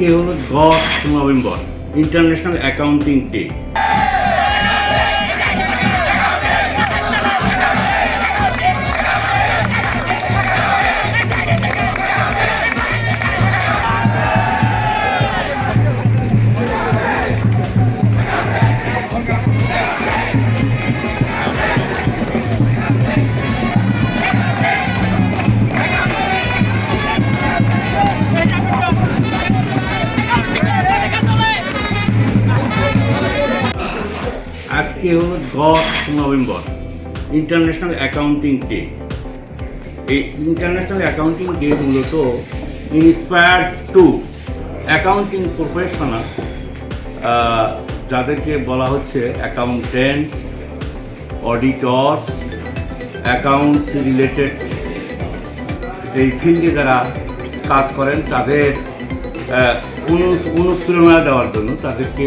আজকে হলো দশ নভেম্বর ইন্টারন্যাশনাল অ্যাকাউন্টিং ডে আজকে হলো দশ নভেম্বর ইন্টারন্যাশনাল অ্যাকাউন্টিং ডে এই ইন্টারন্যাশনাল অ্যাকাউন্টিং ডে মূলত ইন্সপায়ার্ড টু অ্যাকাউন্টিং প্রফেশনাল যাদেরকে বলা হচ্ছে অ্যাকাউন্টেন্টস অডিটর্স অ্যাকাউন্টস রিলেটেড এই ফিল্ডে যারা কাজ করেন, তাদের অনুপ্রেরণা দেওয়ার জন্য তাদেরকে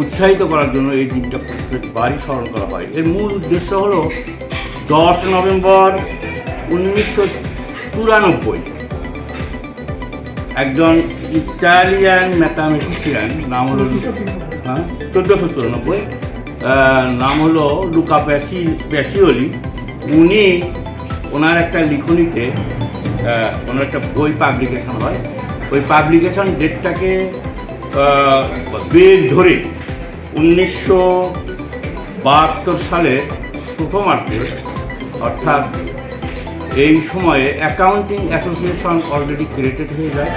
উৎসাহিত করার জন্য এই দিনটা প্রত্যেকবারই স্মরণ করা হয়। এর মূল উদ্দেশ্য হলো দশ নভেম্বর উনিশশো চুরানব্বই। একজন ইটালিয়ান ম্যাথামেটিশিয়ান নাম হলো হ্যাঁ চোদ্দোশো চুরানব্বই। নাম হলো লুকা প্যাসি প্যাসিওলি। উনি ওনার একটা লিখনিতে ওনার একটা বই পাবলিকেশন হয়। ওই পাবলিকেশন ডেটটাকে বেশ ধরে উনিশশো বাহাত্তর সালে প্রথমার্ধে অর্থাৎ এই সময়ে অ্যাকাউন্টিং অ্যাসোসিয়েশন অলরেডি ক্রিয়েটেড হয়ে যায়।